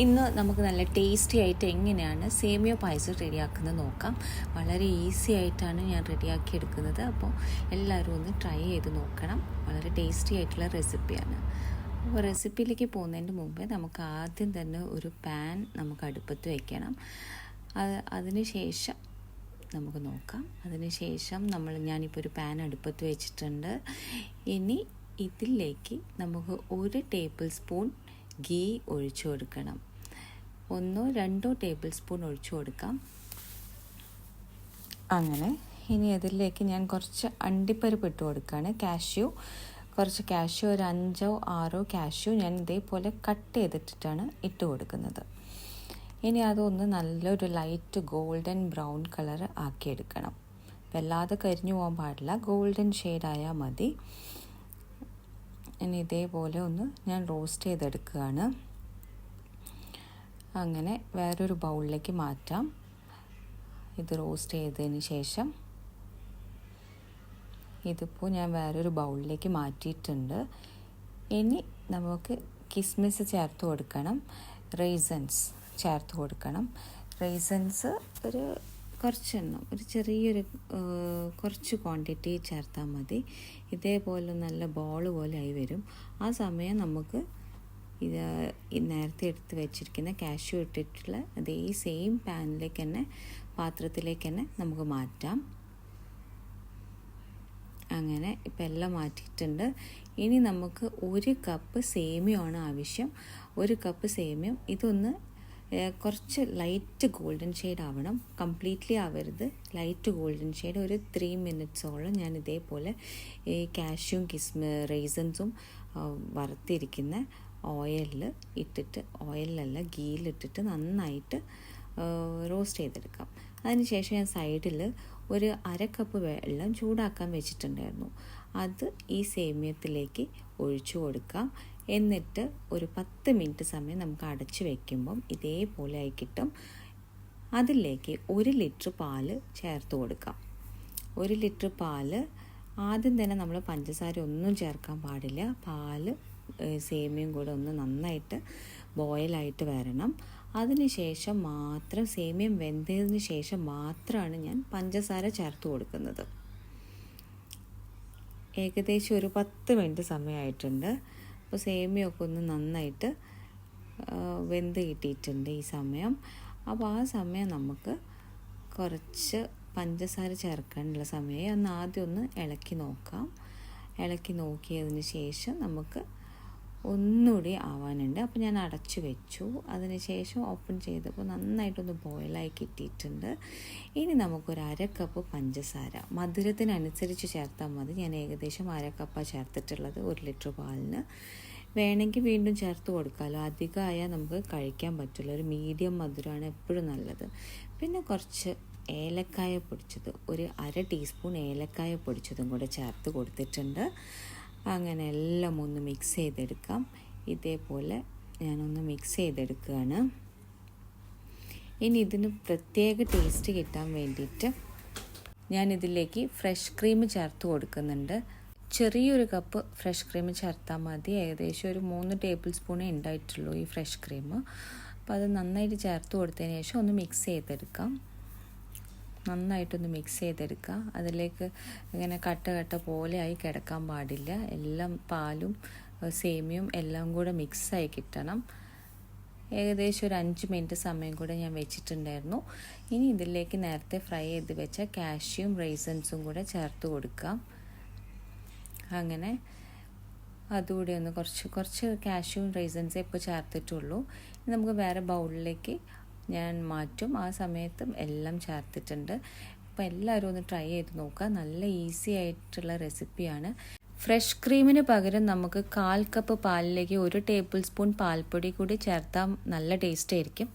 ഇന്ന് നമുക്ക് നല്ല ടേസ്റ്റി ആയിട്ട് എങ്ങനെയാണ് സേമിയോ പായസം റെഡിയാക്കുന്നത് നോക്കാം. വളരെ ഈസി ആയിട്ടാണ് ഞാൻ റെഡിയാക്കി എടുക്കുന്നത്. അപ്പോൾ എല്ലാവരും ഒന്ന് ട്രൈ ചെയ്ത് നോക്കണം. വളരെ ടേസ്റ്റി ആയിട്ടുള്ള റെസിപ്പിയാണ് അപ്പോൾ റെസിപ്പിയിലേക്ക് പോകുന്നതിന് മുമ്പേ നമുക്ക് ആദ്യം തന്നെ ഒരു പാൻ നമുക്ക് അടുപ്പത്ത് വയ്ക്കണം അത് അതിന് ശേഷം നമുക്ക് നോക്കാം. അതിന് ശേഷം നമ്മൾ ഞാനിപ്പോൾ ഒരു പാൻ അടുപ്പത്ത് വെച്ചിട്ടുണ്ട്. ഇനി ഇതിലേക്ക് നമുക്ക് ഒരു ടേബിൾ സ്പൂൺ ഗീ ഒഴിച്ചു കൊടുക്കണം. ഒന്നോ രണ്ടോ ടേബിൾ സ്പൂൺ ഒഴിച്ചു കൊടുക്കാം. അങ്ങനെ ഇനി അതിലേക്ക് ഞാൻ കുറച്ച് അണ്ടിപ്പരിപ്പ് ഇട്ട് കൊടുക്കുകയാണ് കാഷ്യൂ. കുറച്ച് കാഷ്യൂ ഒരു അഞ്ചോ ആറോ കാഷ്യൂ ഞാൻ ഇതേപോലെ കട്ട് ചെയ്തിട്ടിട്ടാണ് ഇട്ട് കൊടുക്കുന്നത്. ഇനി അതൊന്ന് നല്ലൊരു ലൈറ്റ് ഗോൾഡൻ ബ്രൗൺ കളർ ആക്കിയെടുക്കണം. വല്ലാതെ കരിഞ്ഞു പോകാൻ പാടില്ല. ഗോൾഡൻ ഷെയ്ഡായാൽ മതി. ഇനി ഇതേപോലെ ഒന്ന് ഞാൻ റോസ്റ്റ് ചെയ്തെടുക്കുകയാണ്. അങ്ങനെ വേറൊരു ബൗളിലേക്ക് മാറ്റാം. ഇത് റോസ്റ്റ് ചെയ്തതിന് ശേഷം ഇതിപ്പോൾ ഞാൻ വേറൊരു ബൗളിലേക്ക് മാറ്റിയിട്ടുണ്ട്. ഇനി നമുക്ക് കിസ്മിസ് ചേർത്ത് കൊടുക്കണം. റേസൻസ് ചേർത്ത് കൊടുക്കണം. റേസൻസ് ഒരു കുറച്ചെണ്ണം. ഒരു ചെറിയൊരു കുറച്ച് ക്വാണ്ടിറ്റി ചേർത്താൽ മതി. ഇതേപോലെ നല്ല ബോൾ പോലെ ആയി വരും. ആ സമയം നമുക്ക് ഇത് നേരത്തെ എടുത്ത് വെച്ചിരിക്കുന്ന കാഷ്യൂ ഇട്ടിട്ടുള്ള അതേ സെയിം പാനിലേക്ക് തന്നെ പാത്രത്തിലേക്ക് തന്നെ നമുക്ക് മാറ്റാം. അങ്ങനെ ഇപ്പം എല്ലാം മാറ്റിയിട്ടുണ്ട്. ഇനി നമുക്ക് ഒരു കപ്പ് സേമിയമാണ് ആവശ്യം. ഒരു കപ്പ് സേമിയം ഇതൊന്ന് കുറച്ച് ലൈറ്റ് ഗോൾഡൻ ഷെയ്ഡ് ആവണം കംപ്ലീറ്റ്ലി ആവരുത്. ലൈറ്റ് ഗോൾഡൻ ഷെയ്ഡ് ഒരു ത്രീ മിനിറ്റ്സോളം ഞാൻ ഇതേപോലെ ഈ കാഷ്യൂം കിസ്മ റേസൻസും വറുത്തിരിക്കുന്ന ഓയിലിൽ ഇട്ടിട്ട് ഓയിലല്ല ഗീലിട്ടിട്ട് നന്നായിട്ട് റോസ്റ്റ് ചെയ്തെടുക്കാം. അതിനുശേഷം ഞാൻ സൈഡിൽ ഒരു അര കപ്പ് വെള്ളം ചൂടാക്കാൻ വെച്ചിട്ടുണ്ടായിരുന്നു. അത് ഈ സേമിയത്തിലേക്ക് ഒഴിച്ചു കൊടുക്കാം. എന്നിട്ട് ഒരു പത്ത് മിനിറ്റ് സമയം നമുക്ക് അടച്ച് വയ്ക്കുമ്പം ഇതേപോലെ ആയി കിട്ടും. അതിലേക്ക് ഒരു ലിറ്റർ പാൽ ചേർത്ത് കൊടുക്കാം. ഒരു ലിറ്റർ പാൽ ആദ്യം തന്നെ നമ്മൾ പഞ്ചസാര ഒന്നും ചേർക്കാൻ പാടില്ല. പാൽ സേമിയയും കൂടെ ഒന്ന് നന്നായിട്ട് ബോയിലായിട്ട് വരണം. അതിനുശേഷം മാത്രം സേമിയം വെന്തതിന് ശേഷം മാത്രമാണ് ഞാൻ പഞ്ചസാര ചേർത്ത് കൊടുക്കുന്നത്. ഏകദേശം ഒരു പത്ത് മിനിറ്റ് സമയമായിട്ടുണ്ട്. അപ്പോൾ സേമിയൊക്കെ ഒന്ന് നന്നായിട്ട് വെന്ത് കിട്ടിയിട്ടുണ്ട് ഈ സമയം. അപ്പോൾ ആ സമയം നമുക്ക് കുറച്ച് പഞ്ചസാര ചേർക്കാനുള്ള സമയം ഒന്ന് ആദ്യം ഒന്ന് ഇളക്കി നോക്കാം. ഇളക്കി നോക്കിയതിന് ശേഷം നമുക്ക് ഒന്നുകൂടി ആവാനുണ്ട്. അപ്പോൾ ഞാൻ അടച്ചു വെച്ചു. അതിന് ശേഷം ഓപ്പൺ ചെയ്തപ്പോൾ നന്നായിട്ടൊന്ന് ബോയിലായി കിട്ടിയിട്ടുണ്ട്. ഇനി നമുക്കൊരു അര കപ്പ് പഞ്ചസാര. മധുരത്തിനനുസരിച്ച് ചേർത്താൽ മതി. ഞാൻ ഏകദേശം അര കപ്പാണ് ചേർത്തിട്ടുള്ളത് ഒരു ലിറ്റർ പാലിന്. വേണമെങ്കിൽ വീണ്ടും ചേർത്ത് കൊടുക്കാമല്ലോ അധികമായാൽ നമുക്ക് കഴിക്കാൻ പറ്റില്ല. ഒരു മീഡിയം മധുരമാണ് എപ്പോഴും നല്ലത്. പിന്നെ കുറച്ച് ഏലക്കായ പൊടിച്ചത്. ഒരു അര ടീസ്പൂൺ ഏലക്കായ പൊടിച്ചതും കൂടെ ചേർത്ത് കൊടുത്തിട്ടുണ്ട്. അങ്ങനെ എല്ലാം ഒന്ന് മിക്സ് ചെയ്തെടുക്കാം. ഇതേപോലെ ഞാനൊന്ന് മിക്സ് ചെയ്തെടുക്കുകയാണ്. ഇനി ഇതിന് പ്രത്യേക ടേസ്റ്റ് കിട്ടാൻ വേണ്ടിയിട്ട് ഞാനിതിലേക്ക് ഫ്രഷ് ക്രീം ചേർത്ത് കൊടുക്കുന്നുണ്ട്. ചെറിയൊരു കപ്പ് ഫ്രഷ് ക്രീം ചേർത്താൽ മതി. ഏകദേശം ഒരു മൂന്ന് ടേബിൾ സ്പൂണേ ഉണ്ടായിട്ടുള്ളൂ ഈ ഫ്രഷ് ക്രീം അപ്പോൾ അത് നന്നായിട്ട് ചേർത്ത് കൊടുത്തതിന് ശേഷം ഒന്ന് മിക്സ് ചെയ്തെടുക്കാം. നന്നായിട്ടൊന്ന് മിക്സ് ചെയ്തെടുക്കുക. അതിലേക്ക് ഇങ്ങനെ കട്ട കട്ട പോലെയായി കിടക്കാൻ പാടില്ല. എല്ലാം പാലും സേമിയും എല്ലാം കൂടെ മിക്സായി കിട്ടണം. ഏകദേശം ഒരു അഞ്ച് മിനിറ്റ് സമയം കൂടെ ഞാൻ വെച്ചിട്ടുണ്ടായിരുന്നു. ഇനി ഇതിലേക്ക് നേരത്തെ ഫ്രൈ ചെയ്ത് വെച്ച കാഷ്യൂം റൈസൻസും കൂടെ ചേർത്ത് കൊടുക്കാം അങ്ങനെ അതുകൂടി ഒന്ന് കുറച്ച് കുറച്ച് കാഷ്യൂം റൈസൻസേ ഇപ്പോൾ ചേർത്തിട്ടുള്ളൂ. നമുക്ക് വേറെ ബൗളിലേക്ക് ഞാൻ മാറ്റും. ആ സമയത്തും എല്ലാം ചേർത്തിട്ടുണ്ട്. അപ്പോൾ എല്ലാവരും ഒന്ന് ട്രൈ ചെയ്ത് നോക്കുക. നല്ല ഈസി ആയിട്ടുള്ള റെസിപ്പിയാണ്. ഫ്രഷ് ക്രീമിന് പകരം നമുക്ക് കാൽ കപ്പ് പാലിലേക്ക് ഒരു ടേബിൾ സ്പൂൺ പാൽപ്പൊടി കൂടി ചേർത്താൽ നല്ല ടേസ്റ്റ് ആയിരിക്കും.